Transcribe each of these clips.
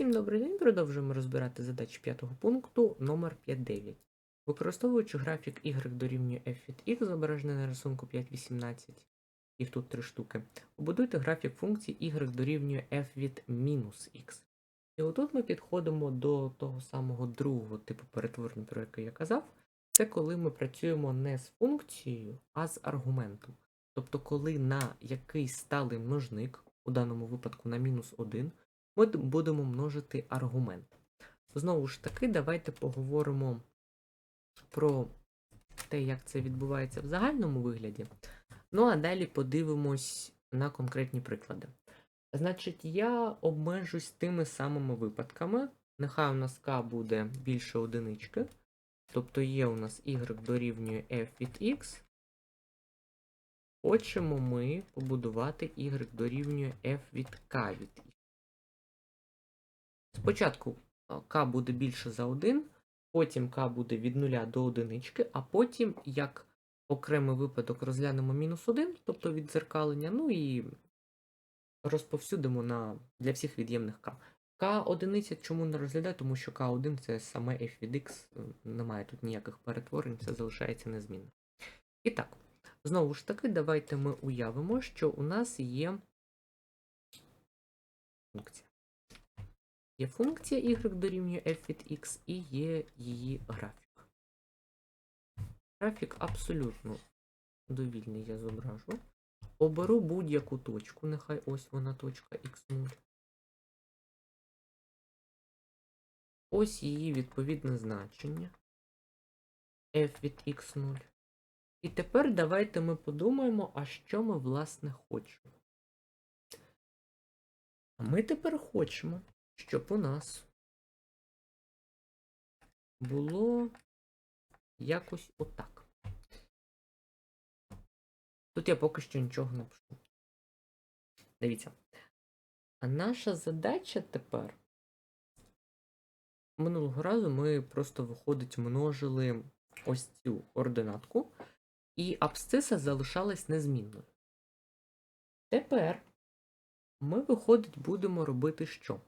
Всім добрий день. Продовжуємо розбирати задачі п'ятого пункту номер 5.9. Використовуючи графік y дорівнює f від x, зображений на рисунку 5.18, їх тут три штуки, побудуйте графік функції y дорівнює f від мінус x. І отут ми підходимо до того самого другого типу перетворення, про який я казав. Це коли ми працюємо не з функцією, а з аргументом. Тобто, коли на якийсь сталий множник, у даному випадку на мінус 1, ми будемо множити аргумент. Знову ж таки, давайте поговоримо про те, як це відбувається в загальному вигляді. Ну а далі подивимось на конкретні приклади. Значить, я обмежусь тими самими випадками. Нехай у нас k буде більше одинички. Тобто є у нас y дорівнює f від x. Хочемо ми побудувати y дорівнює f від k від. Спочатку k буде більше за 1, потім k буде від 0 до 1, а потім, як окремий випадок, розглянемо мінус 1, тобто віддзеркалення, ну і розповсюдимо на, для всіх від'ємних k. k одиниця чому не розглядаю, тому що k1 це саме f від x, е, немає тут ніяких перетворень, все залишається незмінно. І так, знову ж таки, давайте ми уявимо, що у нас є функція. Є функція y дорівнює f від x і є її графік. Графік абсолютно довільний я зображу. Оберу будь-яку точку, нехай ось вона точка x0. Ось її відповідне значення f від x0. І тепер давайте ми подумаємо, а що ми власне хочемо. А ми тепер хочемо, щоб у нас було якось отак. Тут я поки що нічого не пишу. Дивіться. А наша задача тепер. Минулого разу ми просто, виходить, множили ось цю ординатку, і абсциса залишалась незмінною. Тепер ми, виходить, будемо робити що?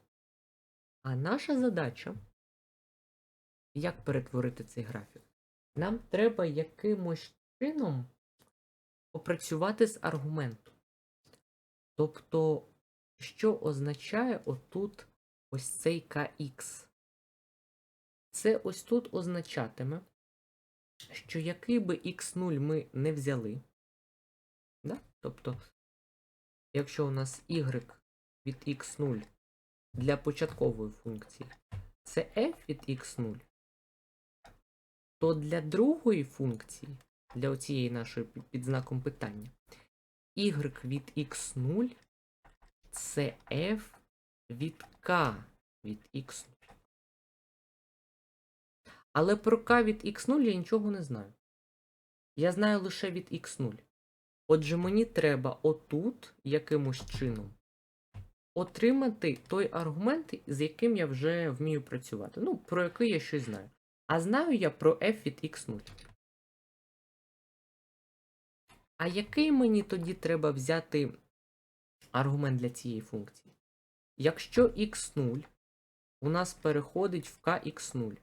А наша задача, як перетворити цей графік? Нам треба якимось чином попрацювати з аргументом. Тобто, що означає отут ось цей kx? Це ось тут означатиме, що який би x0 ми не взяли, да? тобто, якщо у нас y від x0 для початкової функції це f від x0, то для другої функції, для оцієї нашої під знаком питання, y від x0 це f від k від x0. Але про k від x0 я нічого не знаю. Я знаю лише від x0. Отже, мені треба отут якимось чином отримати той аргумент, з яким я вже вмію працювати. Ну, про який я щось знаю. А знаю я про f від x0. А який мені тоді треба взяти аргумент для цієї функції? Якщо x0 у нас переходить в kx0,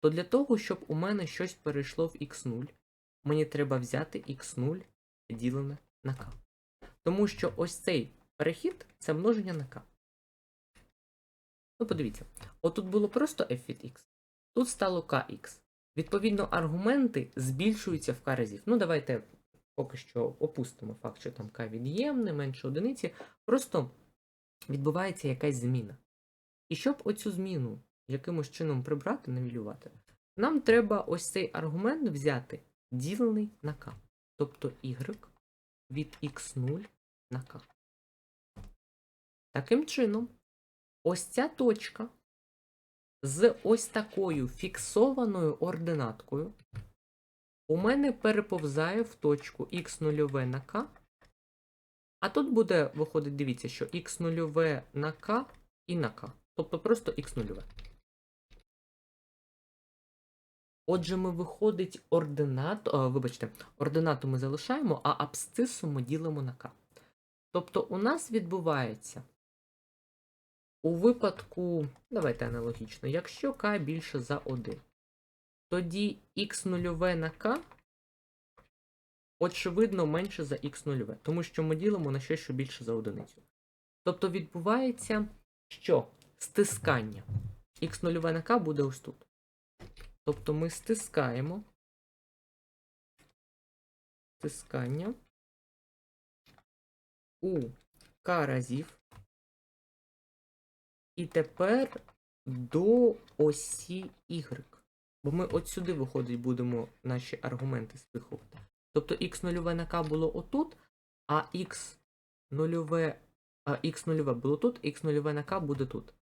то для того, щоб у мене щось перейшло в x0, мені треба взяти x0 ділене на k. Тому що ось цей перехід це множення на k. Ну, подивіться, отут було просто f від x, тут стало kx. Відповідно, аргументи збільшуються в k разів. Ну, давайте поки що опустимо факт, що там k від'ємне, менше одиниці. Просто відбувається якась зміна. І щоб оцю зміну якимось чином прибрати, навілювати, нам треба ось цей аргумент взяти ділений на k. Тобто y від x0 на k. Таким чином, ось ця точка з ось такою фіксованою ординаткою у мене переповзає в точку x0 на k. А тут буде, виходить, дивіться, що x0 на k і на k. Тобто просто x0. Отже, ми виходить ординат, о, вибачте, ординату ми залишаємо, а абсцису ми ділимо на k. Тобто у нас відбувається у випадку, давайте аналогічно, якщо k більше за 1, тоді x нульове на k очевидно менше за x нульове, тому що ми ділимо на щось, що більше за одиницю. Тобто відбувається, що стискання x нульове на k буде ось тут. Тобто ми стискаємо стискання у k разів. І тепер до осі y. Бо ми от сюди, виходить, будемо наші аргументи спихувати. Тобто x нульове на k було отут, а x нульове, а x нульове було тут, x нульове на k буде тут.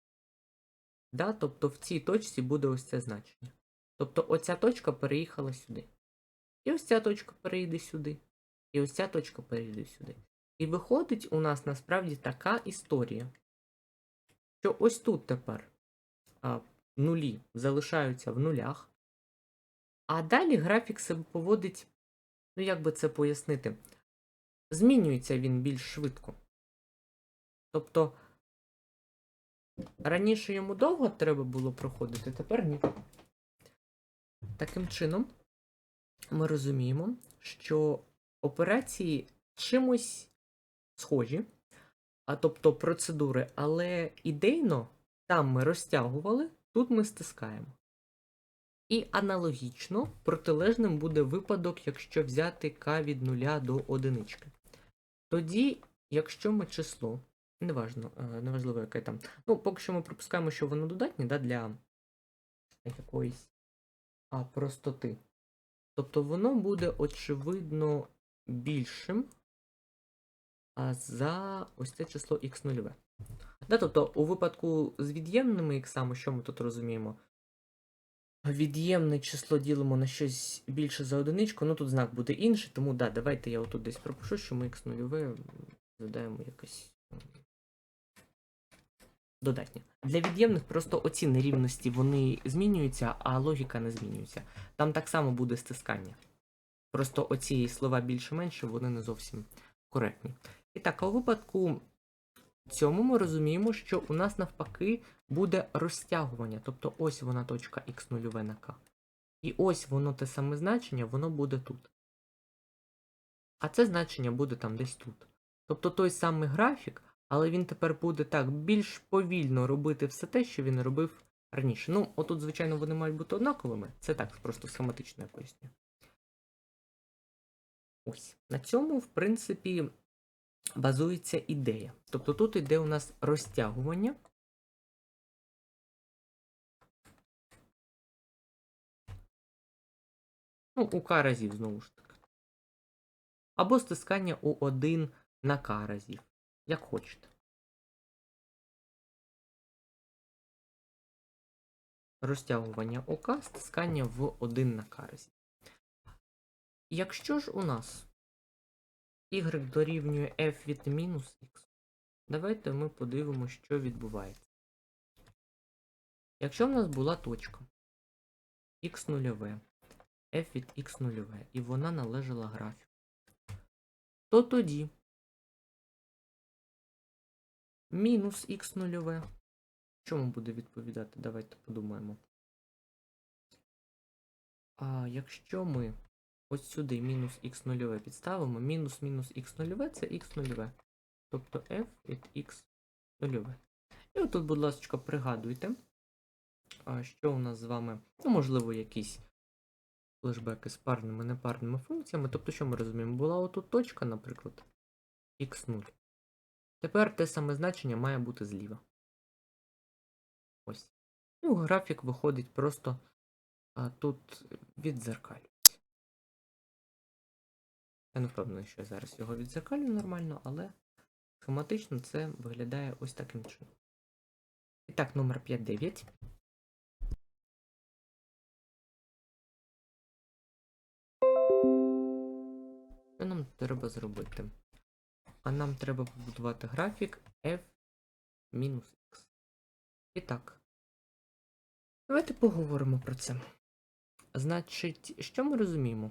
Да? Тобто в цій точці буде ось це значення. Тобто оця точка переїхала сюди. І ось ця точка перейде сюди. І ось ця точка перейде сюди. І виходить у нас насправді така історія, що ось тут тепер а, нулі залишаються в нулях, а далі графік себе поводить, ну як би це пояснити, змінюється він більш швидко. Тобто раніше йому довго треба було проходити, тепер ні. Таким чином, ми розуміємо, що операції чимось схожі, а тобто процедури, але ідейно там ми розтягували, тут ми стискаємо. І аналогічно протилежним буде випадок, якщо взяти k від 0 до одинички. Тоді, якщо ми число, неважно, е, неважливо, яке там. Ну, поки що ми припускаємо, що воно додатнє да, для якоїсь а, простоти. Тобто воно буде очевидно більшим за ось це число x 0 Да, тобто, у випадку з від'ємними іксами, що ми тут розуміємо? Від'ємне число ділимо на щось більше за одиничку, ну тут знак буде інший, тому да, давайте я отут десь пропишу, що ми x 0 задаємо якось м, додатнє. Для від'ємних просто оці нерівності вони змінюються, а логіка не змінюється. Там так само буде стискання. Просто оці слова більше-менше, вони не зовсім коректні. І так, у випадку цьому ми розуміємо, що у нас навпаки буде розтягування. Тобто ось вона точка x0 на k. І ось воно те саме значення, воно буде тут. А це значення буде там десь тут. Тобто той самий графік, але він тепер буде так більш повільно робити все те, що він робив раніше. Ну, отут, звичайно, вони мають бути однаковими. Це так, просто схематично я поясню. Ось. На цьому, в принципі, базується ідея. Тобто тут іде у нас розтягування. Ну, у k разів, знову ж таки. Або стискання у 1 на k разів. Як хочете. Розтягування k, стискання в 1 на k разів. Якщо ж у нас y дорівнює f від мінус x, давайте ми подивимося, що відбувається. Якщо в нас була точка x нульове, f від x нульове, і вона належала графіку, то тоді мінус x нульове. Чому буде відповідати? Давайте подумаємо. А якщо ми ось сюди мінус х нульове підставимо, мінус мінус х нульове це х нульове. Тобто f від х нульове. І отут, будь ласка, пригадуйте, що у нас з вами, ну, можливо, якісь флешбеки з парними, непарними функціями. Тобто, що ми розуміємо? Була отут точка, наприклад, x0. Тепер те саме значення має бути зліва. Ось. Ну, графік виходить просто а, тут відзеркалюється. Я не впевнений, що я зараз його відзеркалюю нормально, але схематично це виглядає ось таким чином. І так, номер 5.9. Що нам треба зробити? А нам треба побудувати графік f-x. І так. Давайте поговоримо про це. Значить, що ми розуміємо?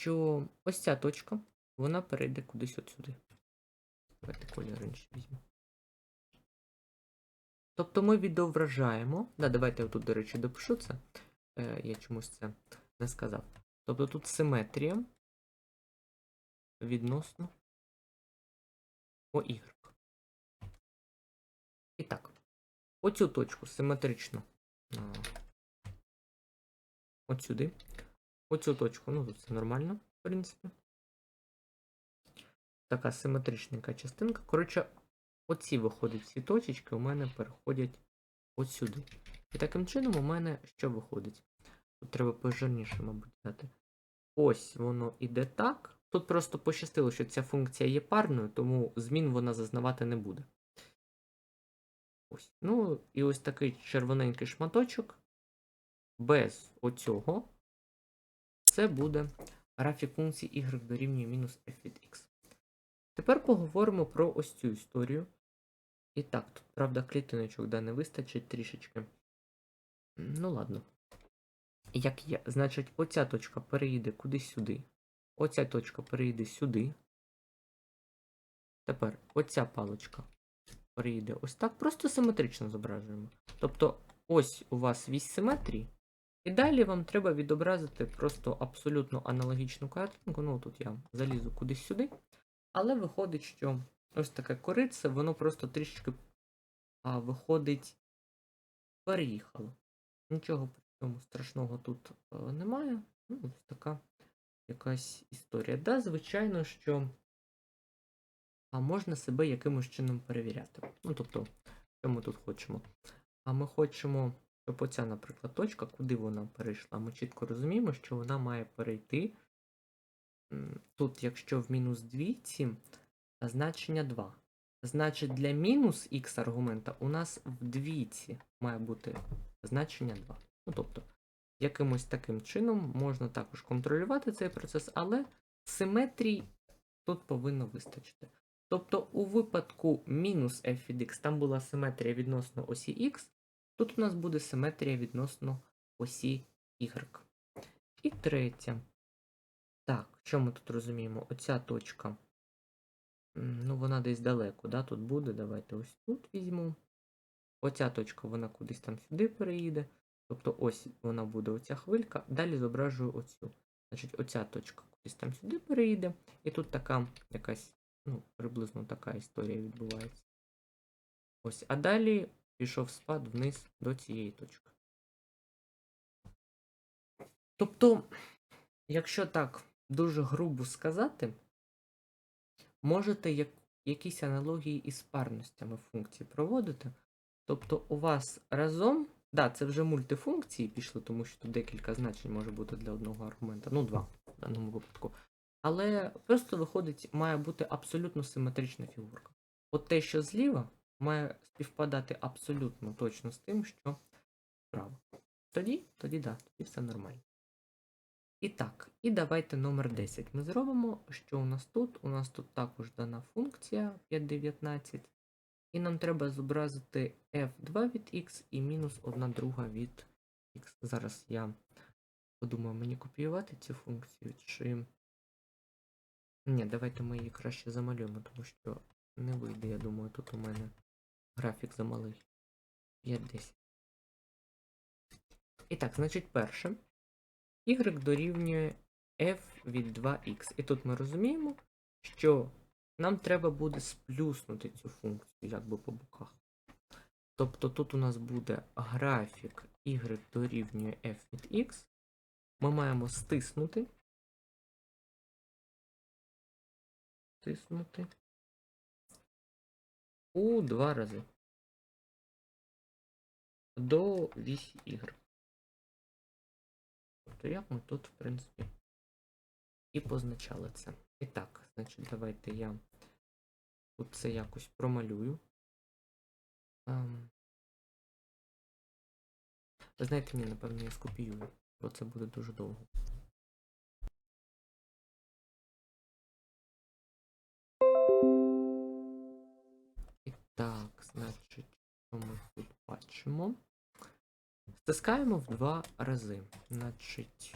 Що ось ця точка, вона перейде кудись от сюди. Давайте колір інший візьму. Тобто ми відображаємо. Да, давайте я тут, до речі, допишу це. Е, я чомусь це не сказав. Тобто тут симетрія відносно ОY. І так, оцю точку симетрично. От сюди. Оцю точку, ну тут все нормально, в принципі. Така симетричненька частинка. Коротше, оці виходять всі точечки, у мене переходять от. І таким чином у мене що виходить? Тут треба пожирніше, мабуть, дати. Ось воно іде так. Тут просто пощастило, що ця функція є парною, тому змін вона зазнавати не буде. Ось. Ну, і ось такий червоненький шматочок. Без оцього. Це буде графік функції y дорівнює мінус f від x. Тепер поговоримо про ось цю історію. І так, тут, правда, клітиночок да, не вистачить трішечки. Ну, ладно. Як є, значить, оця точка переїде кудись сюди. Оця точка переїде сюди. Тепер оця паличка переїде ось так. Просто симетрично зображуємо. Тобто, ось у вас вісь симетрії. І далі вам треба відобразити просто абсолютно аналогічну картинку. Ну, тут я залізу кудись сюди. Але виходить, що ось таке корице, воно просто трішечки а, виходить, переїхало. Нічого при цьому страшного тут е, немає. Ну, ось така якась історія. Да, звичайно, що а можна себе якимось чином перевіряти. Ну, тобто, що ми тут хочемо? А ми хочемо, щоб оця, наприклад, точка, куди вона перейшла, ми чітко розуміємо, що вона має перейти. Тут, якщо в мінус двійці, значення 2. Значить, для мінус х аргумента у нас в двійці має бути значення 2. Ну, тобто, якимось таким чином можна також контролювати цей процес, але симетрій тут повинно вистачити. Тобто, у випадку мінус f від x там була симетрія відносно осі x, тут у нас буде симетрія відносно осі y. І третє. Так, що ми тут розуміємо? Оця точка. Ну, вона десь далеко, да, тут буде. Давайте ось тут візьму. Оця точка, вона кудись там сюди переїде. Тобто ось вона буде оця хвилька. Далі зображую оцю. Значить, оця точка кудись там сюди переїде. І тут така якась, ну, приблизно така історія відбувається. Ось, а далі пішов спад вниз до цієї точки. Тобто, якщо так дуже грубо сказати, можете як, якісь аналогії із парностями функцій проводити. Тобто у вас разом, да, це вже мультифункції пішли, тому що тут декілька значень може бути для одного аргумента, ну два в даному випадку. Але просто виходить, має бути абсолютно симетрична фігурка. От те, що зліва, має співпадати абсолютно точно з тим, що справа. Тоді, тоді да, тоді все нормально. І так, і давайте номер 10 ми зробимо. Що у нас тут? У нас тут також дана функція 519. І нам треба зобразити f2 від x і мінус 1 друга від x. Зараз я подумаю, мені копіювати цю функцію, чи. Ні, давайте ми її краще замалюємо, тому що не вийде, я думаю, тут у мене графік замалий. 5-10. І так, значить, перше. y дорівнює f від 2x. І тут ми розуміємо, що нам треба буде сплюснути цю функцію, якби по боках. Тобто тут у нас буде графік y дорівнює f від x. Ми маємо стиснути. Стиснути. У два рази. До вісі y. Тобто як ми тут, в принципі, і позначали це. І так, значить, давайте я тут це якось промалюю. Ем... Ви знаєте, ні, напевно, я скопіюю, бо це буде дуже довго. Бачимо? Стискаємо в два рази. Значить.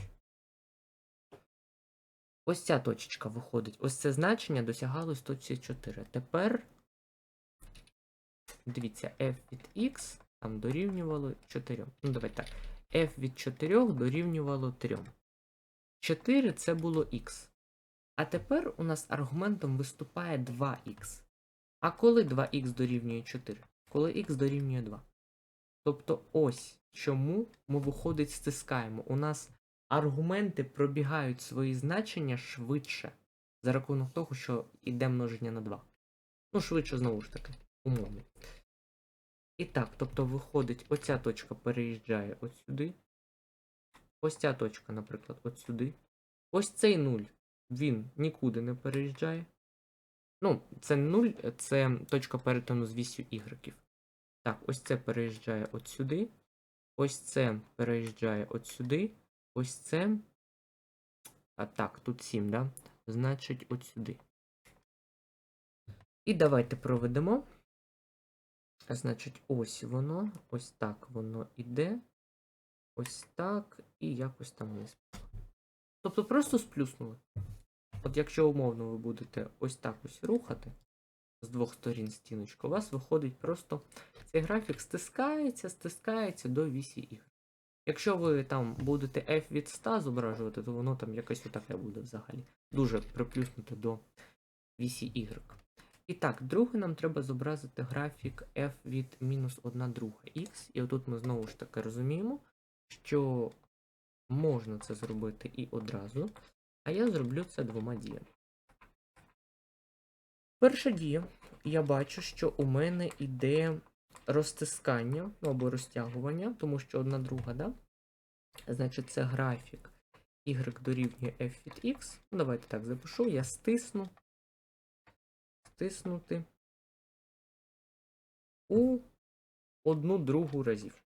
Ось ця точечка виходить. Ось це значення досягалось точці 4. Тепер дивіться, f від x там дорівнювало 4. Ну, давайте так. f від 4 дорівнювало 3. 4 це було x. А тепер у нас аргументом виступає 2х. А коли 2х дорівнює 4? Коли х дорівнює 2. Тобто ось чому ми виходить стискаємо. У нас аргументи пробігають свої значення швидше за рахунок того, що йде множення на 2. Ну, швидше, знову ж таки, умовно. І так, тобто виходить, оця точка переїжджає от сюди. Ось ця точка, наприклад, от сюди. Ось цей нуль, він нікуди не переїжджає. Ну, це нуль, це точка перетину з вісю ігреків. Так, ось це переїжджає от сюди. Ось це переїжджає от сюди. Ось це. А так, тут 7, да? Значить, от сюди. І давайте проведемо. Значить, ось воно, ось так воно іде. Ось так, і якось там вниз. Тобто просто сплюснули. От якщо умовно ви будете ось так ось рухати з двох сторін стіночку, у вас виходить просто цей графік стискається, стискається до вісі ігр. Якщо ви там будете F від 100 зображувати, то воно там якесь отаке буде взагалі. Дуже приплюснуте до вісі Y. І так, друге нам треба зобразити графік f від мінус 1 друга x. І отут ми знову ж таки розуміємо, що можна це зробити і одразу, а я зроблю це двома діями. Перша дія, я бачу, що у мене йде розтискання ну, або розтягування, тому що одна друга, да? Значить, це графік y дорівнює f від x. Ну, давайте так запишу, я стисну стиснути у одну другу разів.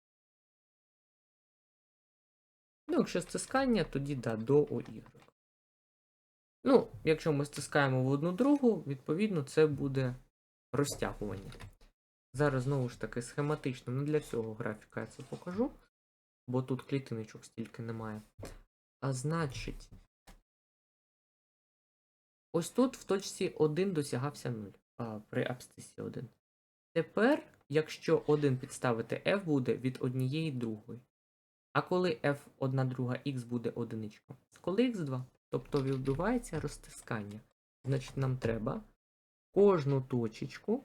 Ну, якщо стискання, тоді да, до OY. Ну, якщо ми стискаємо в одну другу, відповідно, це буде розтягування. Зараз знову ж таки схематично, не для цього графіка я це покажу, бо тут клітиночок стільки немає. А значить, Ось тут в точці 1 досягався 0 а, при абсцисі 1. Тепер, якщо 1 підставити f буде від однієї другої. А коли f 1 друга х буде одиничка. Коли х2, тобто відбувається розтискання. Значить, нам треба кожну точечку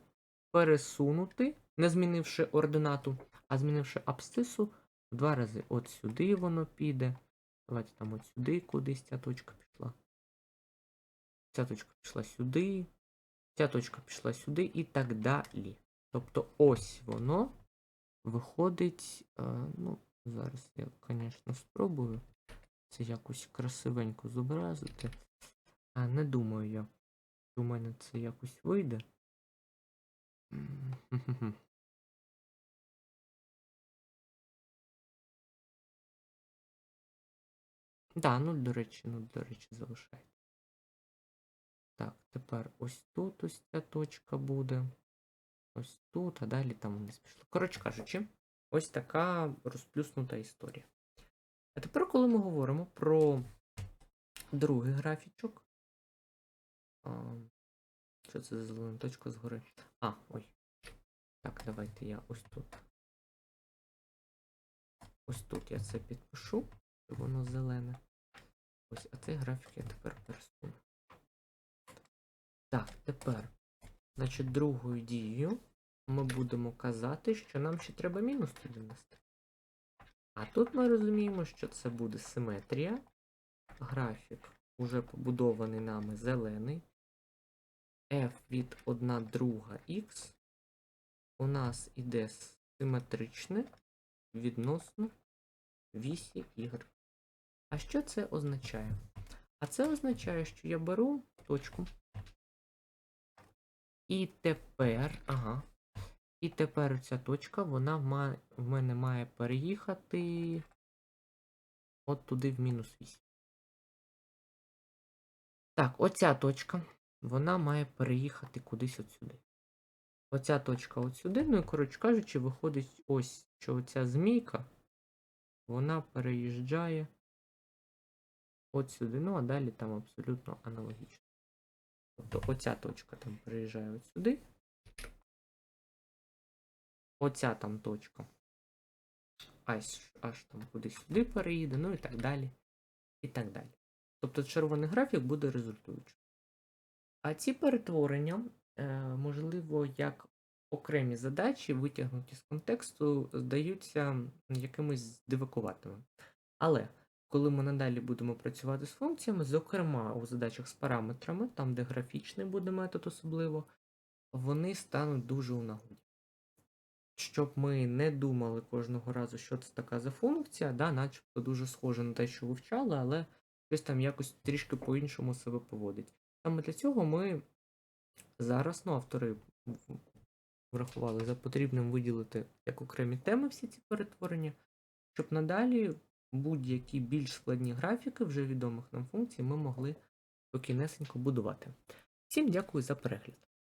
пересунути, не змінивши ординату, а змінивши абсцису в два рази. От сюди воно піде. Давайте там от сюди кудись ця точка пішла. Ця точка пішла сюди, ця точка пішла сюди і так далі. Тобто ось воно виходить. Е, ну, зараз я, звісно, спробую це якось красивенько зобразити. А не думаю я, у мене це якось вийде. Да, ну, до речі, ну, до речі, залишається. Так, тепер ось тут ось ця точка буде. Ось тут, а далі там вниз пішло. Коротше кажучи, ось така розплюснута історія. А тепер, коли ми говоримо про другий графічок. А, Що це за зелена точка згори? А, ой. Так, давайте я ось тут. Ось тут я це підпишу, щоб воно зелене. Ось, а цей графік я тепер пересуну. Так, тепер, значить, другою дією ми будемо казати, що нам ще треба мінус туди внести. А тут ми розуміємо, що це буде симетрія. Графік уже побудований нами зелений. F від 1 друга Х у нас іде симетричне відносно вісі Y. А що це означає? А це означає, що я беру точку. І тепер, ага. І тепер ця точка, вона в, мене має переїхати от туди в мінус 8. Так, оця точка, вона має переїхати кудись отсюди. Оця точка от сюди. Ну і, коротше кажучи, виходить ось, що оця змійка, вона переїжджає от сюди. Ну, а далі там абсолютно аналогічно. Тобто оця точка там переїжджає от сюди. Оця там точка аж, аж там кудись сюди переїде, ну і так далі. І так далі. Тобто червоний графік буде результуючим. А ці перетворення, е, можливо, як окремі задачі, витягнуті з контексту, здаються якимись дивакуватими. Але коли ми надалі будемо працювати з функціями, зокрема у задачах з параметрами, там де графічний буде метод особливо, вони стануть дуже у нагоді. Щоб ми не думали кожного разу, що це така за функція, да, начебто дуже схоже на те, що вивчали, але щось там якось трішки по-іншому себе поводить. Саме для цього ми зараз, ну, автори врахували за потрібним виділити як окремі теми всі ці перетворення, щоб надалі будь-які більш складні графіки вже відомих нам функцій ми могли спокійнесенько будувати. Всім дякую за перегляд.